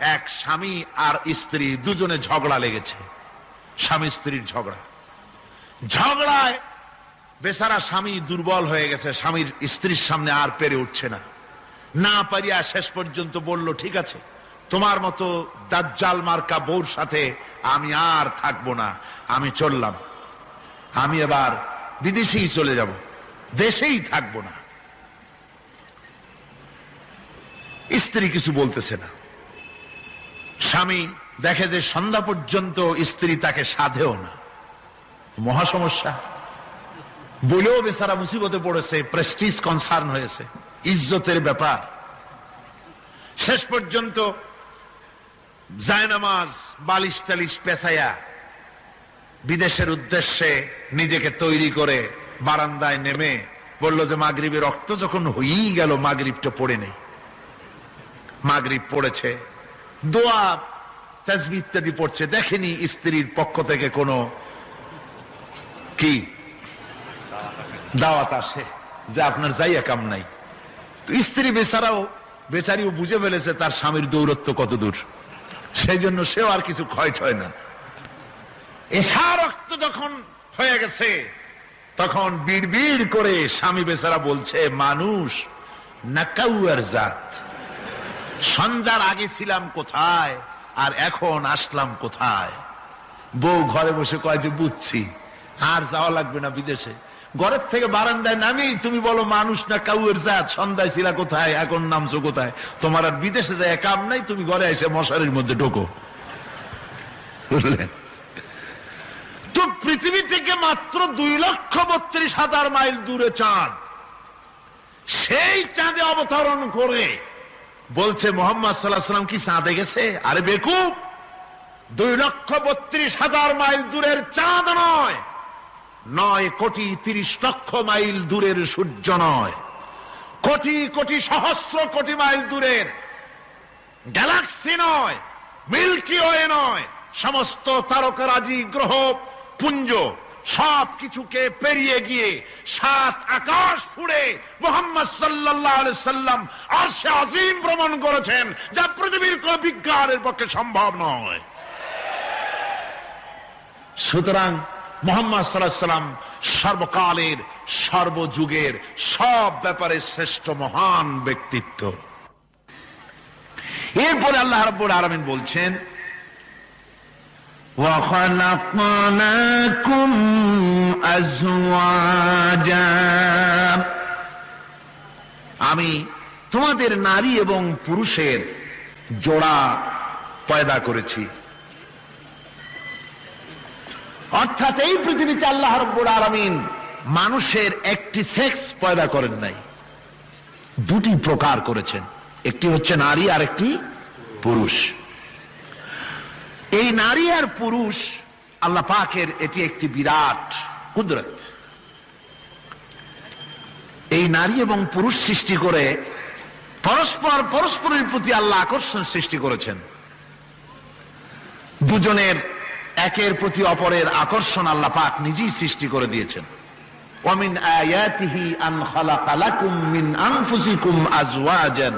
এক স্বামী আর স্ত্রী দুজনে ঝগড়া লেগেছে। স্বামী স্ত্রীর ঝগড়া। ঝগড়ায় বেচারা স্বামী দুর্বল হয়ে গেছে, স্বামীর স্ত্রীর সামনে আর পেরে উঠছে না। না পারিয়া শেষ পর্যন্ত বলল, ঠিক আছে, তোমার মতো দাজ্জাল মার্কা বউর সাথে আমি আর থাকব না, আমি চললাম। আমি এবার বিদেশেই চলে যাব, দেশেই থাকব না। স্ত্রী কিছু বলতেছে না। স্বামী দেখে যে সন্ধ্যা পর্যন্ত স্ত্রী তাকে সাধেও না। মহা সমস্যা বলেও বেচারা মুসিবতে পড়েছে প্রেস্টিজ কনসার্ন হয়েছে, ইজ্জতের ব্যাপার। শেষ পর্যন্ত জায়নামাজ, বালিশ টালিশ পেঁচাইয়া বিদেশের উদ্দেশ্যে নিজেকে তৈরি করে বারান্দায় নেমে বলল যে, মাগরিবের রক্ত যখন হয়েই গেল, মাগরিবটা পড়ে নেই। মাগরিব পড়েছে। দোয়া তাজবি ইত্যাদি পড়ছে। দেখেনি স্ত্রীর পক্ষ থেকে কোনো কি? দাওয়াত আসে যে আপনার যাইয়া কাম নাই। তো স্ত্রী বেচারাও বেচারিও বুঝে ফেলেছে তার স্বামীর দৌরত্ব কত দূর সেই জন্য সেও আর কিছু ক্ষয় ঠয় না। এসা রক্ত যখন হয়ে গেছে, তখন বিড় করে স্বামী বেচারা বলছে, মানুষ নাকাউয়ার জাত। সন্ধ্যার আগে ছিলাম কোথায়? আর এখন আসলাম কোথায়? বউ ঘরে বসে কয় যে, বুঝছি, আর যাওয়া লাগবে না বিদেশে। ঘরের থেকে বারান্দায় নামি তুমি বলো মানুষ না কাউয়ের জাত। সন্ধ্যায় ছিলা কোথায়, এখন নামছো কোথায়? তোমার আর বিদেশে যায় কাম নাই, তুমি ঘরে এসে মশারির মধ্যে ঢোকো। বুঝলেন? তো পৃথিবী থেকে মাত্র দুই লক্ষ বত্রিশ হাজার মাইল দূরে চাঁদ। সেই চাঁদে অবতরণ করে বলছে মোহাম্মদ সাল্লাম কি চাঁদে গেছে? আরে বেকুব, দুই লক্ষ বত্রিশ হাজার মাইল দূরের চাঁদ নয় নয় কোটি তিরিশ লক্ষ মাইল দূরের সূর্য নয়, কোটি কোটি সহস্র কোটি মাইল দূরের গ্যালাক্সি নয়, মিল্কি ওয়ে নয়, সমস্ত তারকারাজি গ্রহ পুঞ্জ সব কিছুকে পেরিয়ে গিয়ে সাত আকাশ ফুড়ে মোহাম্মদ সাল্লাহ সাল্লাম আর সে আজিম ভ্রমণ করেছেন, যা পৃথিবীর কোন বিজ্ঞানের পক্ষে সম্ভব নয়। সুতরাং মোহাম্মদ সাল্লাম সর্বকালের, সর্বযুগের সব ব্যাপারে শ্রেষ্ঠ মহান ব্যক্তিত্ব। এরপরে আল্লাহ রব্বুল আলমিন বলছেন وخلقناكم أزواجا আমি তোমাদের নারী এবং পুরুষের জোড়া পয়দা করেছি অর্থাৎ এই পৃথিবীতে আল্লাহ রব্বুল আলমিন মানুষের একটি সেক্স পয়দা করেন নাই দুটি প্রকার করেছেন একটি হচ্ছে নারী আর একটি পুরুষ এই নারী আর পুরুষ আল্লাহ পাকের এটি একটি বিরাট কুদরত এই নারী এবং পুরুষ সৃষ্টি করে পরস্পর পরস্পরের প্রতি আল্লাহ আকর্ষণ সৃষ্টি করেছেন দুজনের একের প্রতি অপরের আকর্ষণ আল্লাহ পাক নিজেই সৃষ্টি করে দিয়েছেন ومن آياته أن خلق لكم من أنفسكم أزواجا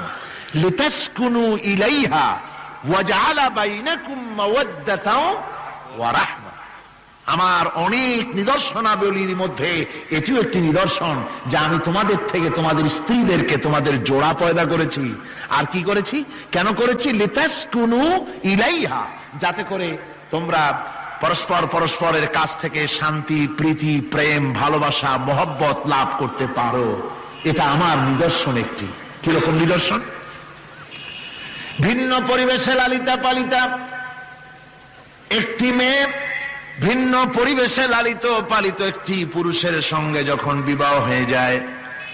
لتسكنوا إليها আমার অনেক নিদর্শনাবলীর মধ্যে এটিও একটি নিদর্শন যে আমি তোমাদের থেকে তোমাদের স্ত্রীদেরকে তোমাদের জোড়া পয়দা করেছি। আর কি করেছি? কেন করেছি? ইলাইহা। যাতে করে তোমরা পরস্পর পরস্পরের কাছ থেকে শান্তি, প্রীতি, প্রেম, ভালোবাসা, মহব্বত লাভ করতে পারো। এটা আমার নিদর্শন একটি। কীরকম নিদর্শন? ভিন্ন পরিবেশে লালিতা পালিতা। একটি মেয়ে ভিন্ন পরিবেশে লালিত পালিত। একটি পুরুষের সঙ্গে যখন বিবাহ হয়ে যায়,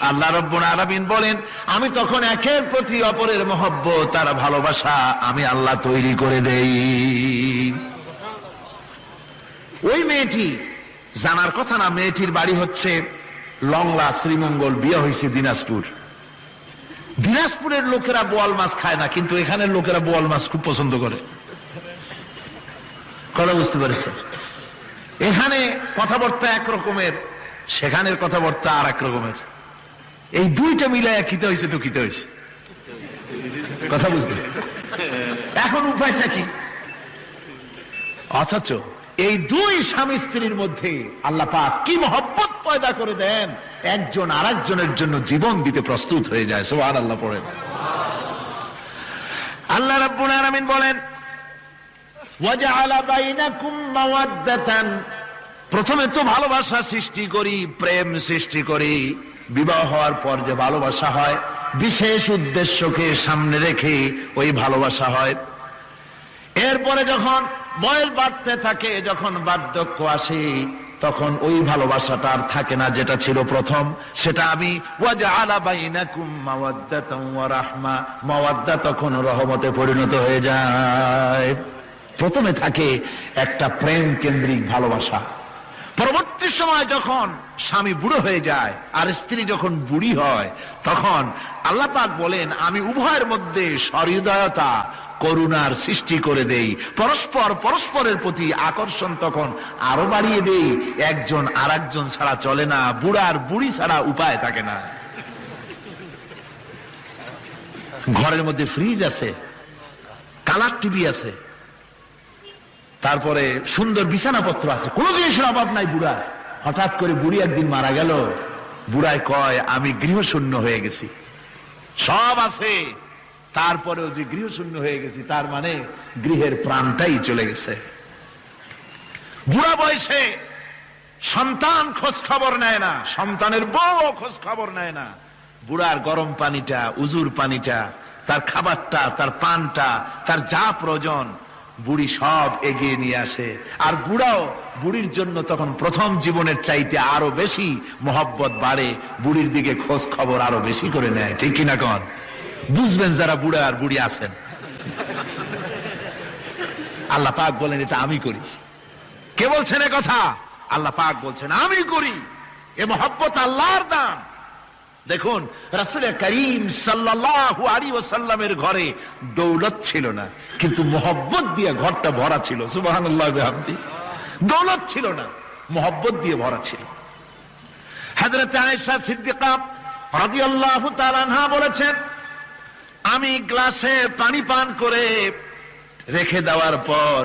আল্লাহ রব্বুল আলামিন বলেন, আমি তখন একের প্রতি অপরের মহব্বত তার ভালোবাসা আমি আল্লাহ তৈরি করে দেই। ওই মেয়েটি, জানার কথা না, মেয়েটির বাড়ি হচ্ছে লংলা শ্রীমঙ্গল, বিয়ে হয়েছে দিনাজপুর। দিনাজপুরের লোকেরা বোয়াল মাছ খায় না, কিন্তু এখানের লোকেরা বোয়াল মাছ খুব পছন্দ করে। কথা বুঝতে পেরেছে? এখানে কথাবার্তা এক রকমের সেখানের কথাবার্তা আর এক রকমের। এই দুইটা মিলাইয়া খিতে হয়েছে তো খিতে হয়েছে। কথা বুঝতে এখন উপায়টা কি? অথচ এই দুই স্বামী স্ত্রীর মধ্যে আল্লাহ পাক কি মহব্বত? পয়দা করে দেন, একজন আর একজনের জন্য জীবন দিতে প্রস্তুত হয়ে যায় সোহান আল্লাহ পড়েন আল্লাহ রাব্বুল আলামিন বলেন প্রথমে তো ভালোবাসা সৃষ্টি করি, প্রেম সৃষ্টি করি, বিবাহ হওয়ার পর যে ভালোবাসা হয়, বিশেষ উদ্দেশ্যকে সামনে রেখে ওই ভালোবাসা হয়। এরপরে যখন বয়স বাড়তে থাকে, যখন বার্ধক্য আসে তখন ওই ভালোবাসাটা আর থাকে না যেটা ছিল প্রথম। সেটা আমি তখন রহমতে পরিণত হয়ে যায়। প্রথমে থাকে একটা প্রেম কেন্দ্রিক ভালোবাসা। পরবর্তী সময় যখন স্বামী বুড়ো হয়ে যায় আর স্ত্রী যখন বুড়ি হয়, তখন আল্লাহ পাক বলেন, আমি উভয়ের মধ্যে সহৃদয়তা, করুণার সৃষ্টি করে দেই। পরস্পর পরস্পরের প্রতি আকর্ষণ তখন আরও বাড়িয়ে দেই। একজন আর একজন ছাড়া চলে না বুড়ার বুড়ি ছাড়া উপায় থাকে না। ঘরের মধ্যে ফ্রিজ আছে কালার টিভি আছে তারপরে সুন্দর বিছানাপত্র আছে। কোনো জিনিসের অভাব নাই বুড়া। হঠাৎ করে বুড়ি একদিন মারা গেল। বুড়ায় কয়, আমি গৃহশূন্য হয়ে গেছি। সব আছে। তারপরেও যে গৃহশূন্য হয়ে গেছি, তার মানে গৃহের প্রাণটাই চলে গেছে। বুড়া বয়সে সন্তান খোঁজ খবর নেয় না। সন্তানের বউ খোঁজ খবর নেয় না। বুড়ার গরম পানিটা, উজুর পানিটা, তার খাবারটা, তার পানটা, তার যা প্রয়োজন বুড়ি সব এগিয়ে নিয়ে আসে। আর বুড়াও বুড়ির জন্য তখন প্রথম জীবনের চাইতে আরও বেশি মহব্বত বাড়ে, বুড়ির দিকে খোঁজ খবর আরও বেশি করে নেয়, ঠিক কিনা কন? বুঝবেন যারা বুড়া আর বুড়ি আছেন। আল্লাহ পাক বলেন, এটা আমি করি। কে বলছেন কথা? আল্লাহ পাক বলছেন, আমি করি। এ মহব্বত আল্লাহর দান। দেখুন, রাসুল করিম সাল্লাল্লাহু আলী ওসাল্লামের ঘরে দৌলত ছিল না, কিন্তু মোহব্বত দিয়ে ঘরটা ভরা ছিল। বিহামদি। দৌলত ছিল না, মোহব্বত দিয়ে ভরা ছিল। রাদিয়াল্লাহু তাআলা আনহা বলেছেন, আমি গ্লাসে পানি পান করে রেখে দেওয়ার পর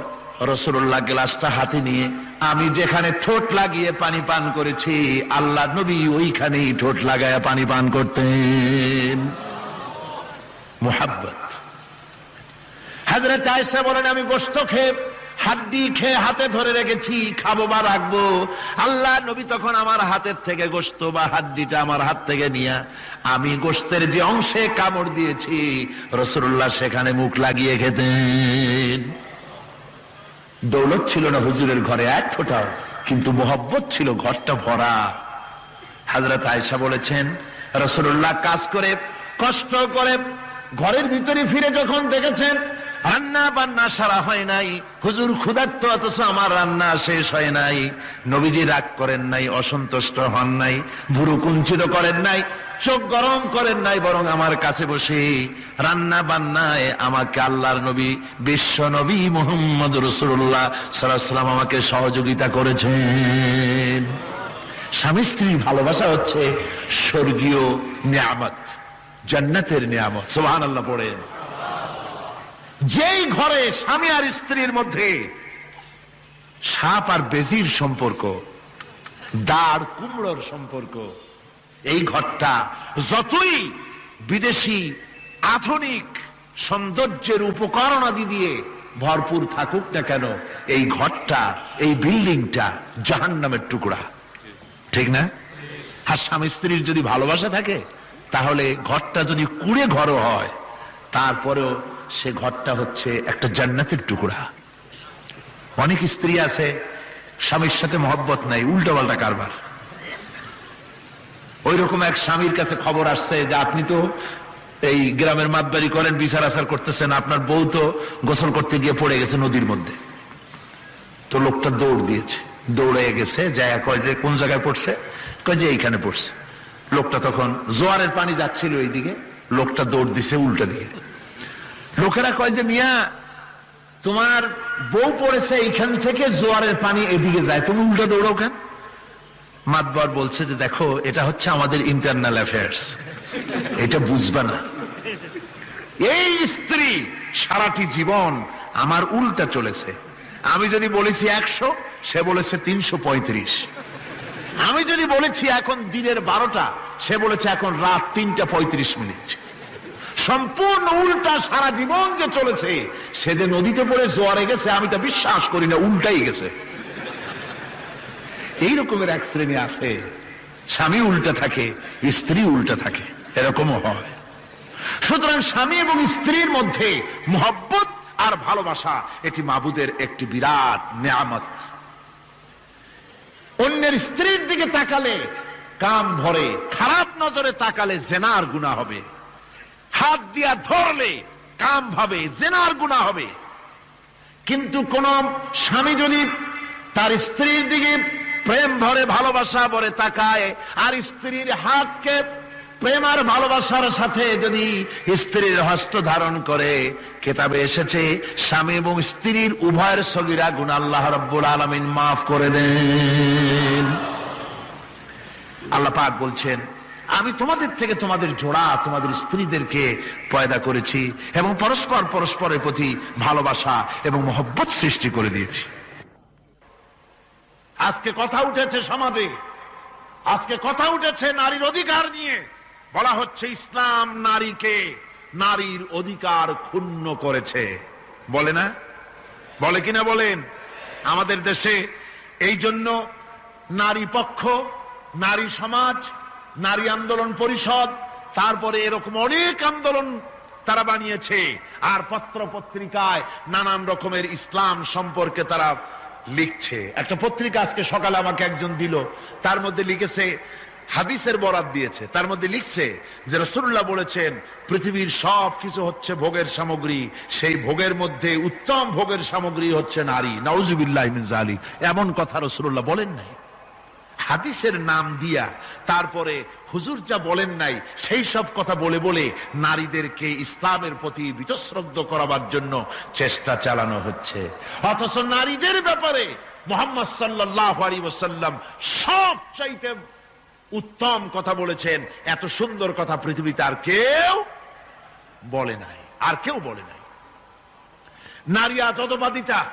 রসুল্লাহ গ্লাসটা হাতে নিয়ে আমি যেখানে ঠোঁট লাগিয়ে পানি পান করেছি, আল্লাহ নবী ওইখানেই ঠোঁট লাগায় পানি পান করতেন। মোহাব্বত। হাজরত আয়সা বলেন, আমি গোস্ত খেয়ে হাড্ডি খেয়ে হাতে ধরে রেখেছি, খাব বা রাখব। আল্লাহ নবী তখন আমার হাতের থেকে গোস্ত বা হাড্ডিটা আমার হাত থেকে নিয়ে, আমি গোস্তের যে অংশে কামড় দিয়েছি, রসুল্লাহ সেখানে মুখ লাগিয়ে খেতেন। দৌলত ছিল না হুজুরের ঘরে এক ফোটাও কিন্তু মোহব্বত ছিল ঘরটা ভরা। হাজরত আয়সা বলেছেন রসুল্লাহ কাজ করে, কষ্ট করে ঘরের ভিতরে ফিরে যখন দেখেছেন রান্না বান্না সারা হয় নাই। হুজুর ক্ষুধার্ত, অথচ আমার রান্না শেষ হয় নাই। নবীজি রাগ করেন নাই, অসন্তুষ্ট হন নাই ভুরু কুঞ্চিত করেন নাই, চোখ গরম করেন নাই, বরং আমার কাছে বসে রান্না বান্নায় আমাকে আল্লাহর নবী, বিশ্ব নবী মোহাম্মদ রসুল্লাহ সাল্লাম আমাকে সহযোগিতা করেছেন। স্বামী স্ত্রীর ভালোবাসা হচ্ছে স্বর্গীয় নিয়ামত, জান্নাতের নিয়ামত। সোহান আল্লাহ পড়েন। যেই ঘরে স্বামী আর স্ত্রীর মধ্যে সাপ আর বেজির সম্পর্ক দাঁড় কুমড়োর সম্পর্ক, এই ঘরটা যতই বিদেশি আধুনিক সৌন্দর্যের উপকরণ আদি দিয়ে ভরপুর থাকুক না কেন, এই ঘরটা, এই বিল্ডিংটা জাহান নামের টুকরা। ঠিক না? আর স্বামী স্ত্রীর যদি ভালোবাসা থাকে, তাহলে ঘরটা যদি কুড়ে ঘরও হয় তারপরেও সে ঘরটা হচ্ছে একটা জান্নাতের টুকরা। অনেক স্ত্রী আছে, স্বামীর সাথে মহব্বত নাই উল্টো পাল্টা কারবার। ওই রকম এক স্বামীর কাছে খবর আসছে যে আপনি তো এই গ্রামের মাতবাড়ি করেন, বিচার আচার করতেছেন, আপনার বউ তো গোসল করতে গিয়ে পড়ে গেছে নদীর মধ্যে। তো লোকটা দৌড় দিয়েছে। দৌড়ে গেছে যায় কয় যে কোন জায়গায় পড়ছে? কয় যে এইখানে পড়ছে। লোকটা তখন জোয়ারের পানি যাচ্ছিল এইদিকে লোকটা দৌড় দিছে, উল্টা দিকে। লোকেরা কয় যে, মিয়া, তোমার বউ পড়েছে এইখান থেকে জোয়ারের পানি এদিকে যায়, তুমি উল্টা দৌড়াও কেন? মাতবার বলছে যে, দেখো, এটা হচ্ছে আমাদের ইন্টারনাল অ্যাফেয়ার্স এটা বুঝবা না। এই স্ত্রী সারাটি জীবন আমার উল্টা চলেছে। আমি যদি বলেছি একশো, সে বলেছে তিনশো পঁয়ত্রিশ। আমি যদি বলেছি এখন দিনের বারোটা, সে বলেছে এখন রাত তিনটা পঁয়ত্রিশ মিনিট। সম্পূর্ণ উল্টা সারা জীবন যে চলেছে, সে যে নদীতে পড়ে জোয়ারে গেছে, আমি তা বিশ্বাস করি না, উল্টাই গেছে। এই রকমের এক শ্রেণি আছে, স্বামী উল্টা থাকে, স্ত্রী উল্টা থাকে, এরকমও হয়। সুতরাং স্বামী এবং স্ত্রীর মধ্যে মোহব্বত আর ভালোবাসা, এটি মাবুদের একটি বিরাট নেয়ামত। অন্যের স্ত্রীর দিকে তাকালে কাম ভরে, খারাপ নজরে তাকালে জেনার গুণা হবে। হাত দিয়া ধরলে কাম ভাবে, জেনার গুণা হবে। কিন্তু কোন স্বামী যদি তার স্ত্রীর দিকে প্রেম ভরে, ভালোবাসা ভরে তাকায়, আর স্ত্রীর হাতকে প্রেম আর ভালোবাসার সাথে যদি স্ত্রীর হস্ত ধারণ করে, কেতাবে এসেছে, স্বামী এবং স্ত্রীর উভয়ের সগিরা গুণ আল্লাহ রব্বুল আলমিন মাফ করে দেন। আল্লাহ পাক বলছেন, আমি তোমাদের থেকে তোমাদের জোড়া, তোমাদের স্ত্রীদেরকে পয়দা করেছি এবং পরস্পর পরস্পরের প্রতি ভালোবাসা এবং মহব্বত সৃষ্টি করে দিয়েছি। আজকে কথা উঠেছে সমাজে, আজকে কথা উঠেছে নারীর অধিকার নিয়ে। বলা হচ্ছে ইসলাম নারীকে নারীর অধিকার ক্ষুণ্ণ করেছে। বলে না? বলে কিনা বলেন? আমাদের দেশে এই জন্য নারী পক্ষ, নারী সমাজ, নারী আন্দোলন পরিষদ, তারপরে এরকম অনেক আন্দোলন তারা বানিয়েছে। আর পত্র পত্রিকায় নানান রকমের ইসলাম সম্পর্কে তারা লিখছে। একটা পত্রিকা আজকে সকালে আমাকে একজন দিল। তার মধ্যে লিখেছে হাদিসের বরাত দিয়েছে। তার মধ্যে লিখছে যে রসুল্লাহ বলেছেন, পৃথিবীর সব কিছু হচ্ছে ভোগের সামগ্রী। সেই ভোগের মধ্যে উত্তম ভোগের সামগ্রী হচ্ছে নারী। নওজুবিল্লাহ জালি এমন কথা রসুল্লাহ বলেন নাই। হাদিসের নাম দিয়া তারপরে হুজুর যা বলেন নাই, সেই সব কথা বলে বলে নারীদেরকে ইসলামের প্রতি বিতশ্রদ্ধ করাবার জন্য চেষ্টা চালানো হচ্ছে। অথচ নারীদের ব্যাপারে মোহাম্মদ সাল্লাহ আলী ওসাল্লাম সব চাইতে উত্তম কথা বলেছেন, এত সুন্দর কথা পৃথিবীতে আর কেউ বলে নাই, আর কেউ বলে নাই। নারী আতবাদিতা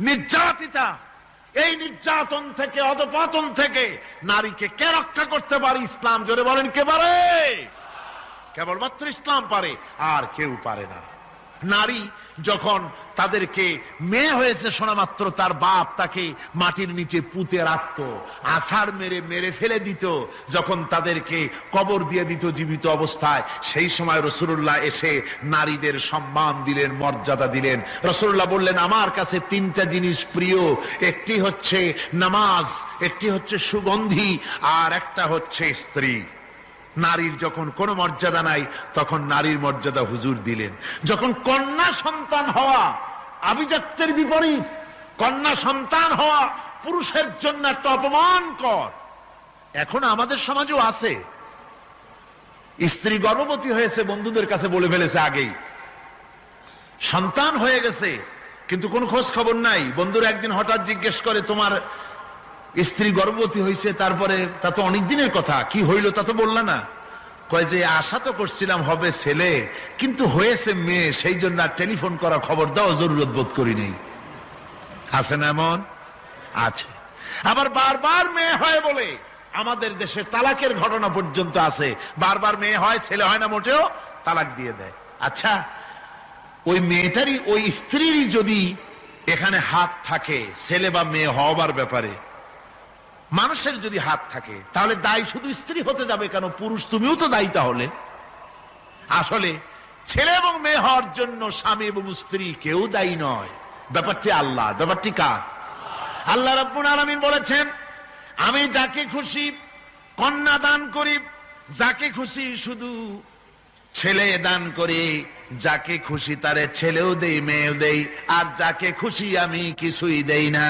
নির্যাতিতা, এই নির্যাতন থেকে, অধপতন থেকে নারীকে কে রক্ষা করতে পারে ইসলাম? জোরে বলেন, কে পারে? কেবলমাত্র ইসলাম পারে, আর কেউ পারে না। নারী যখন তাদেরকে মেয়ে হয়েছে শোনা মাত্র তার বাপ তাকে মাটির নিচে পুঁতে রাখত, আষাঢ় মেরে মেরে ফেলে দিত, যখন তাদেরকে কবর দিয়ে দিত জীবিত অবস্থায়। সেই সময় রসুল্লাহ এসে নারীদের সম্মান দিলেন, মর্যাদা দিলেন। রসুল্লাহ বললেন, আমার কাছে তিনটা জিনিস প্রিয়, একটি হচ্ছে নামাজ, একটি হচ্ছে সুগন্ধি, আর একটা হচ্ছে স্ত্রী। নারীর যখন কোনো মর্যাদা নাই, তখন নারীর মর্যাদা হুজুর দিলেন। যখন কন্যা সন্তান হওয়া আভিজাত্যের বিপরীত। কন্যা সন্তান হওয়া পুরুষের জন্য একটা অপমান কর। এখন আমাদের সমাজেও আছে। স্ত্রী গর্ভবতী হয়েছে, বন্ধুদের কাছে বলে ফেলেছে আগেই। সন্তান হয়ে গেছে, কিন্তু কোনো খোঁজ খবর নাই। বন্ধুরা একদিন হঠাৎ জিজ্ঞেস করে, তোমার স্ত্রী গর্ভবতী হয়েছে, তারপরে তা তো অনেক দিনের কথা, কি হইল তা তো বললা না? কয় যে, আশা তো করছিলাম হবে ছেলে, কিন্তু হয়েছে মেয়ে, সেই জন্য আর টেলিফোন করা খবর দেওয়া জরুরত বোধ করি নেই। আছে না এমন? আছে। আবার বারবার মেয়ে হয় বলে, আমাদের দেশে তালাকের ঘটনা পর্যন্ত আছে। বারবার মেয়ে হয়, ছেলে হয় না, মোটেও তালাক দিয়ে দেয়। আচ্ছা ওই মেয়েটারই, ওই স্ত্রীরই যদি এখানে হাত থাকে, ছেলে বা মেয়ে হওয়ার ব্যাপারে মানুষের যদি হাত থাকে, তাহলে দায়ী শুধু স্ত্রী হতে যাবে কেন? পুরুষ তুমিও তো দায়ী তাহলে। আসলে ছেলে এবং মেয়ে হওয়ার জন্য স্বামী এবং স্ত্রী কেউ দায়ী নয়। ব্যাপারটি আল্লাহ, ব্যাপারটি কার? আল্লাহ রব্বুল আলমিন বলেছেন, আমি যাকে খুশি কন্যা দান করি, যাকে খুশি শুধু ছেলে দান করি, যাকে খুশি তারে ছেলেও দেই, মেয়েও দেই, আর যাকে খুশি আমি কিছুই দেই না।